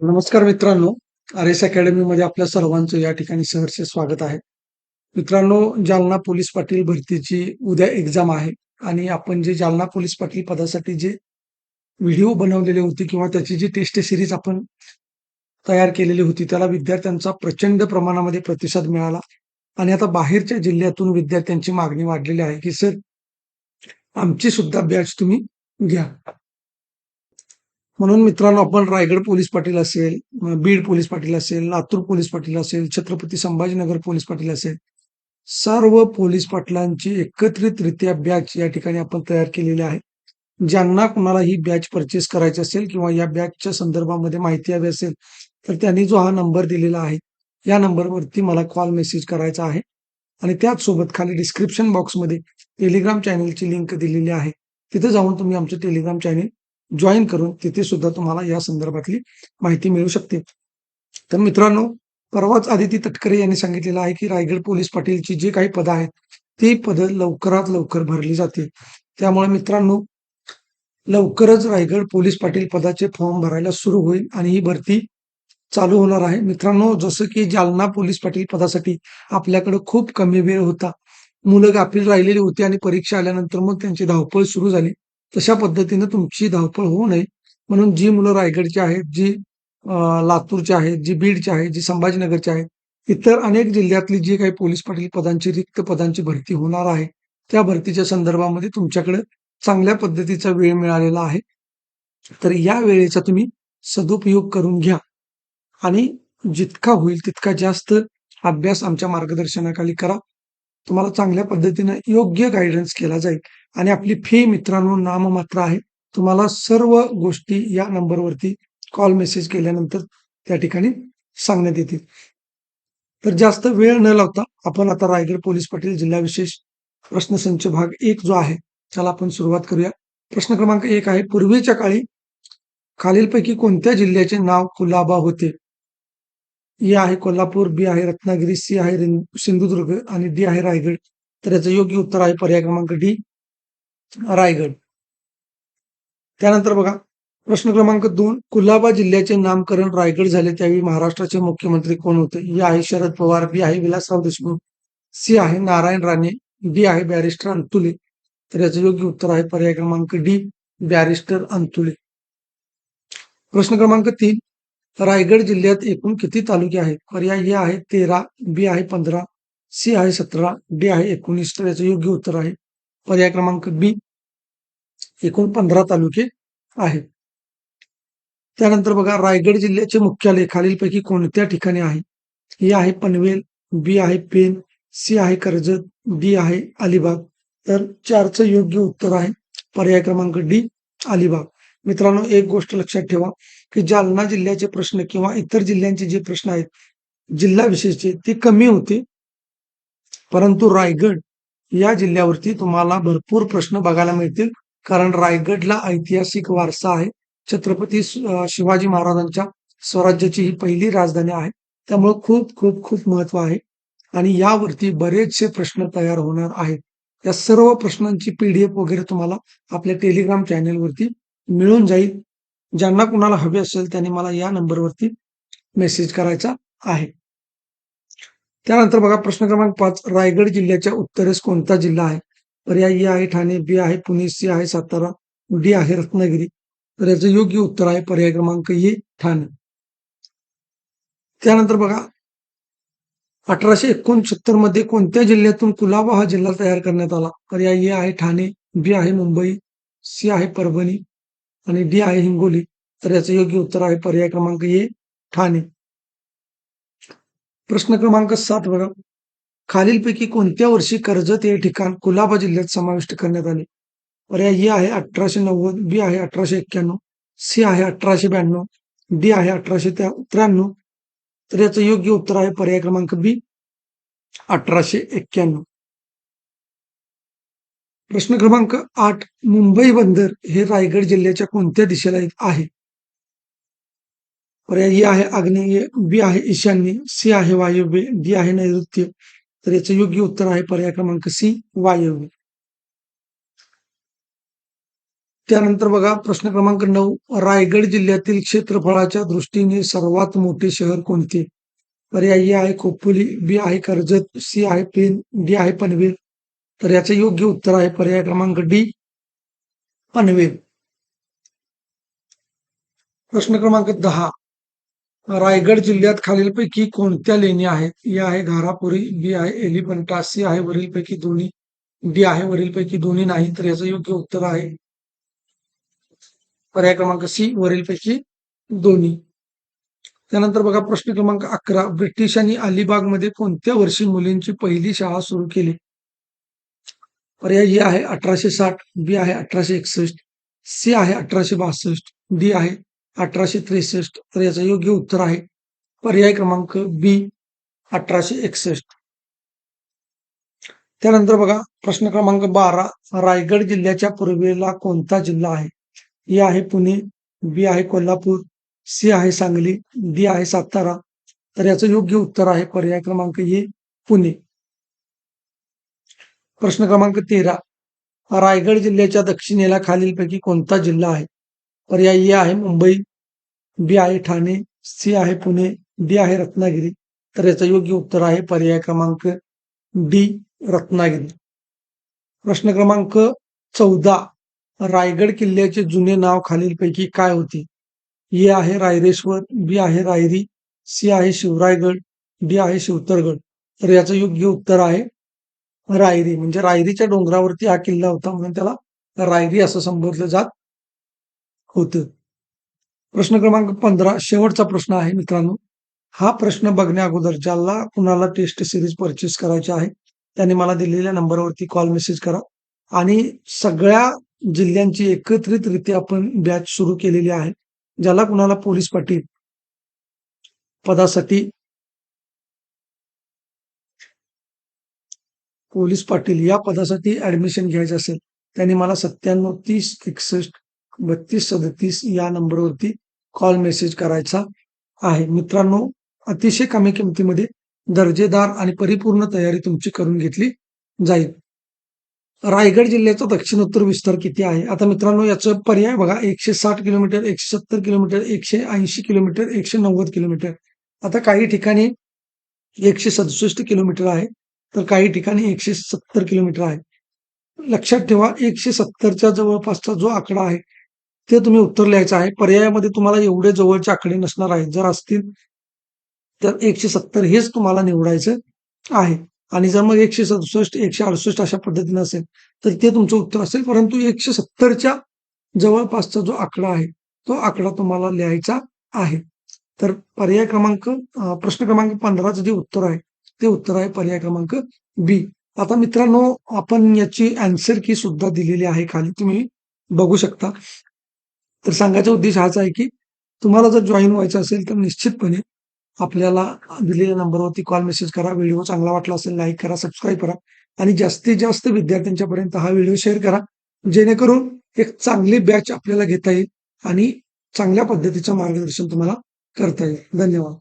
नमस्कार मित्रांनो R S academy मध्ये आपल्या सर्वांचं या ठिकाणी सहर्ष स्वागत आहे. मित्रांनो जालना पोलीस पाटील भरतीची उद्या एक्झाम आहे आणि आपण जे जालना पोलीस पाटील पदासाठी जे व्हिडिओ बनवलेले होते किंवा त्याची जी टेस्ट सिरीज आपण तयार केलेली होती त्याला विद्यार्थ्यांचा प्रचंड प्रमाणामध्ये प्रतिसाद मिळाला. आणि आता बाहेरच्या जिल्ह्यातून विद्यार्थ्यांची मागणी वाढलेली आहे की सर आमची सुद्धा बॅच तुम्ही घ्या. म्हणून मित्रांनो आपण रायगड पोलीस पाटील असेल बीड पोलीस पाटील असेल लातूर पोलीस पाटील असेल छत्रपती संभाजीनगर पोलीस पाटील असेल सर्व पोलीस पाटलांची एकत्रितरित्या बॅच या ठिकाणी आपण तयार केलेली आहे. ज्यांना कुणाला ही बॅच परचेस करायची असेल किंवा या बॅचच्या संदर्भामध्ये माहिती हवी असेल तर त्यांनी जो हा नंबर दिलेला आहे या नंबरवरती मला कॉल मेसेज करायचा आहे. आणि त्याचसोबत खाली डिस्क्रिप्शन बॉक्समध्ये टेलिग्राम चॅनलची लिंक दिलेली आहे. तिथे जाऊन तुम्ही आमचं टेलिग्राम चॅनल जॉईन करून तिथे सुद्धा तुम्हाला या संदर्भातली माहिती मिळू शकते. तर मित्रांनो परवाच आदिती तटकरे यांनी सांगितलेलं आहे की रायगड पोलीस पाटीलची जी काही पदं आहेत ती पदं लवकरात लवकर भरली जातील. त्यामुळे मित्रांनो लवकरच रायगड पोलीस पाटील पदाचे फॉर्म भरायला सुरू होईल आणि ही भरती चालू होणार आहे. मित्रांनो जसं की जालना पोलीस पाटील पदासाठी आपल्याकडे खूप कमी वेळ होता. मुलं गाफील राहिलेली होती आणि परीक्षा आल्यानंतर मग त्यांची धावपळ सुरू झाली. तशा पद्धतीनं तुमची धावपळ होऊ नये. म्हणून जी मुलं रायगडची आहेत जी लातूरची आहेत जी बीडची आहेत जी संभाजीनगरची आहेत इतर अनेक जिल्ह्यातली जी काही पोलीस पाटील पदांची रिक्त पदांची भरती होणार आहे त्या भरतीच्या संदर्भामध्ये तुमच्याकडे चांगल्या पद्धतीचा वेळ मिळालेला आहे. तर या वेळेचा तुम्ही सदुपयोग करून घ्या. आणि जितका होईल तितका जास्त अभ्यास आमच्या मार्गदर्शनाखाली करा. तुम्हाला चांगल्या पद्धतीनं योग्य गायडन्स केला जाईल. आणि आपली फी मित्रांनो नाममात्र आहे. तुम्हाला सर्व गोष्टी या नंबरवरती कॉल मेसेज केल्यानंतर त्या ठिकाणी सांगण्यात येतील. तर जास्त वेळ न लावता आपण आता रायगड पोलीस पाटील जिल्हा विशेष प्रश्नसंच भाग एक जो आहे त्याला आपण सुरुवात करूया. प्रश्न क्रमांक एक आहे पूर्वीच्या काळी खालीलपैकी कोणत्या जिल्ह्याचे नाव कुलाबा होते? ए आहे कोल्हापूर बी आहे रत्नागिरी सी आहे सिंधुदुर्ग आणि डी आहे रायगड. तर याचं योग्य उत्तर आहे पर्याय क्रमांक डी रायगड. त्यानंतर बघा प्रश्न क्रमांक दोन कुलाबा जिल्ह्याचे नामकरण रायगड झाले त्यावेळी महाराष्ट्राचे मुख्यमंत्री कोण होते? ए आहे शरद पवार बी आहे विलासराव देशमुख सी आहे नारायण राणे डी आहे बॅरिस्टर अंतुले. तर याचं योग्य उत्तर आहे पर्याय क्रमांक डी बॅरिस्टर अंतुले. प्रश्न क्रमांक तीन रायगड जिल्ह्यात एकूण किती तालुके आहेत? पर्याय हे आहे तेरा बी आहे पंधरा सी आहे सतरा डी आहे एकोणीस. तर याचं योग्य उत्तर आहे पर्याय क्रमांक बी. एकूण पंधरा तालुके आहेत. त्यानंतर बघा रायगड जिल्ह्याचे मुख्यालय खालीलपैकी कोणत्या ठिकाणी आहे? हे आहे पनवेल बी आहे पेन सी आहे कर्जत डी आहे अलिबाग. तर चारचं योग्य उत्तर आहे पर्याय क्रमांक डी अलिबाग. मित्रांनो एक गोष्ट लक्षात ठेवा की जालना जिल्ह्याचे प्रश्न किंवा इतर जिल्ह्यांचे जे प्रश्न आहेत जिल्हा विशेषचे ते कमी होते. परंतु रायगड या जिल्ह्यावरती तुम्हाला भरपूर प्रश्न बघायला मिळतील. कारण रायगडला ऐतिहासिक वारसा आहे. छत्रपती शिवाजी महाराजांच्या स्वराज्याची ही पहिली राजधानी आहे. त्यामुळे खूप खूप खूप महत्त्व आहे. आणि यावरती बरेचसे प्रश्न तयार होणार आहेत. या सर्व प्रश्नांची पीडीएफ वगैरे तुम्हाला आपल्या टेलिग्राम चॅनेलवरती मिळून जाईल. ज्यांना कुणाला हवे असेल त्यांनी मला या नंबरवरती मेसेज करायचा आहे. त्यानंतर बघा प्रश्न क्रमांक पाच रायगड जिल्ह्याच्या उत्तरेस कोणता जिल्हा आहे? पर्याय ए आहे ठाणे बी आहे पुणे सी आहे सातारा डी आहे रत्नागिरी. तर याचं योग्य उत्तर आहे पर्याय क्रमांक ए ठाणे. त्यानंतर बघा अठराशे एकोणसत्तरमध्ये कोणत्या जिल्ह्यातून कुलाबा हा जिल्हा तयार करण्यात आला? पर्याय ए आहे ठाणे बी आहे मुंबई सी आहे परभणी आणि डी आहे हिंगोली. तर याचं योग्य उत्तर आहे पर्याय क्रमांक ए ठाणे. प्रश्न क्रमांक सात बघा. खालीलपैकी कोणत्या वर्षी कर्जत हे ठिकाण कुलाबा जिल्ह्यात समाविष्ट करण्यात आले? पर्याय ए आहे अठराशे नव्वद बी आहे अठराशे एक्क्याण्णव सी आहे अठराशे ब्याण्णव डी आहे अठराशे त्र्याण्णव. तर याचं योग्य उत्तर आहे पर्याय क्रमांक बी अठराशे एक्क्याण्णव. प्रश्न क्रमांक आठ मुंबई बंदर हे रायगड जिल्ह्याच्या कोणत्या दिशेला आहे? पर्याय ए आहे आग्नेय बी आहे ईशान्य सी आहे वायव्य डी आहे नैऋत्य. तर याचं योग्य उत्तर आहे पर्याय क्रमांक सी वायव्य. त्यानंतर बघा प्रश्न क्रमांक नऊ रायगड जिल्ह्यातील क्षेत्रफळाच्या दृष्टीने सर्वात मोठे शहर कोणते? पर्यायी आहे खोपोली बी आहे कर्जत सी आहे पेन डी आहे पनवेल तर याचं योग्य उत्तर आहे पर्याय क्रमांक डी पनवेल. प्रश्न क्रमांक दहा. रायगड जिल्ह्यात खालीलपैकी कोणत्या लेणी आहेत? ए आहे घारापुरी बी आहे एलिफंटा सी आहे वरीलपैकी दोन्ही डी आहे वरीलपैकी दोन्ही नाही तर याचं योग्य उत्तर आहे पर्याय क्रमांक सी वरीलपैकी दोन्ही. त्यानंतर बघा प्रश्न क्रमांक अकरा. ब्रिटिशांनी अलिबागमध्ये कोणत्या वर्षी मुलींची पहिली शाळा सुरू केली? पर्याय ए आहे अठराशे साठ बी आहे अठराशे एकसष्ट सी आहे अठराशे बासष्ट डी आहे अठराशे त्रेसष्ट. तर याचं योग्य उत्तर आहे पर्याय क्रमांक बी अठराशे एकसष्ट. त्यानंतर बघा प्रश्न क्रमांक बारा रायगड जिल्ह्याच्या पूर्वेला कोणता जिल्हा आहे? ए आहे पुणे बी आहे कोल्हापूर सी आहे सांगली डी आहे सातारा. तर याचं योग्य उत्तर आहे पर्याय क्रमांक ए पुणे. प्रश्न क्रमांक तेरा. रायगड जिल्ह्याच्या दक्षिणेला खालीलपैकी कोणता जिल्हा आहे? पर्याय ए आहे मुंबई बी आहे ठाणे सी आहे पुणे डी आहे रत्नागिरी. तर याचं योग्य उत्तर आहे पर्याय क्रमांक डी रत्नागिरी. प्रश्न क्रमांक चौदा. रायगड किल्ल्याचे जुने नाव खालीलपैकी काय होते? ए आहे रायरेश्वर बी आहे रायरी सी आहे शिवरायगड डी आहे शिवतरगड. तर याचं योग्य उत्तर आहे रायरी म्हणजे रायरीच्या डोंगरावरती हा किल्ला होता म्हणून त्याला रायरी असं संबोधलं जात होतं. प्रश्न क्रमांक पंधरा शेवटचा प्रश्न आहे मित्रांनो. हा प्रश्न बघण्या अगोदर ज्याला कुणाला टेस्ट सिरीज परचेस करायची आहे त्याने मला दिलेल्या नंबरवरती कॉल मेसेज करा. आणि सगळ्या जिल्ह्यांची एकत्रितरित्या आपण बॅच सुरू केलेली आहे ज्याला कुणाला पोलीस पाटील पदासाठी पोलीस पाटील या पदासाठी ऍडमिशन घ्यायचं असेल त्यांनी मला सत्त्याण्णव तीस एकसष्ट बत्तीस सदतीस या नंबरवरती कॉल मेसेज करायचा आहे. मित्रांनो अतिशय कमी किमतीमध्ये दर्जेदार आणि परिपूर्ण तयारी तुमची करून घेतली जाईल. रायगड जिल्ह्याचा दक्षिण उत्तर विस्तार किती आहे? आता मित्रांनो याचं पर्याय बघा. एकशे साठ किलोमीटर एकशे सत्तर किलोमीटर एकशे ऐंशी किलोमीटर एकशे नव्वद किलोमीटर. आता काही ठिकाणी एकशे सदुसष्ट किलोमीटर आहे. तर काही ठिकाणी एकशे सत्तर किलोमीटर आहे. लक्षात ठेवा एकशे सत्तरच्या जवळपासचा जो आकडा आहे ते तुम्ही उत्तर लिहायचं आहे. पर्यायामध्ये तुम्हाला एवढे जवळचे आकडे नसणार आहेत. जर असतील तर एकशे सत्तर हेच तुम्हाला निवडायचं आहे. आणि जर मग एकशे सदुसष्ट एकशे अडुसष्ट अशा पद्धतीने असेल तर ते तुमचं उत्तर असेल. परंतु एकशे सत्तरच्या जवळपासचा जो आकडा आहे तो आकडा तुम्हाला लिहायचा आहे. तर पर्याय क्रमांक प्रश्न क्रमांक पंधराचं जे उत्तर आहे ते उत्तर आहे पर्याय क्रमांक बी आता मित्रांनो आपण याची अँसर की सुद्धा दिलेली आहे खाली. तुम्ही बघू शकता. तर सांगायचा उद्देश हाच आहे की तुम्हाला जर जॉईन व्हायचं असेल तर निश्चितपणे आपल्याला दिलेल्या नंबरवरती कॉल मेसेज करा व्हिडिओ चांगला वाटला असेल लाईक करा सबस्क्राईब करा आणि जास्तीत जास्त विद्यार्थ्यांच्यापर्यंत हा व्हिडिओ शेअर करा. जेणेकरून एक चांगली बॅच आपल्याला घेता येईल आणि चांगल्या पद्धतीचं मार्गदर्शन तुम्हाला करता येईल. धन्यवाद.